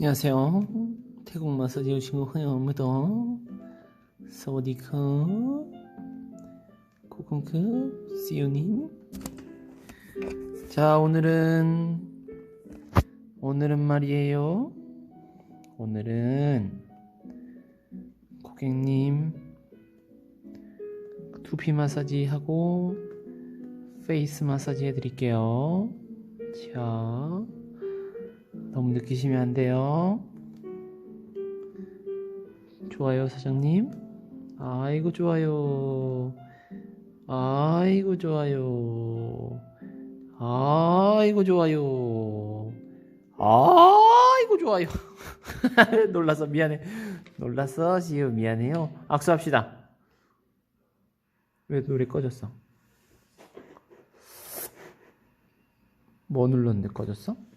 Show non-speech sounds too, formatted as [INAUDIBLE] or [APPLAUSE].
안녕하세요. 태국 마사지 오신 거 환영합니다. 사와디카 고kon급 시우님. 자 오늘은 오늘은 말이에요. 오늘은 고객님 두피 마사지 하고 페이스 마사지 해드릴게요. 자. 너무 느끼시면 안 돼요. 좋아요, 사장님. 아이고, 좋아요. 아이고, 좋아요. 아이고, 좋아요. 아이고, 좋아요. [LAUGHS] 놀라서 미안해. 놀랐어, 지우 미안해요. 악수합시다. 왜 노래 꺼졌어? 뭐 눌렀는데 꺼졌어?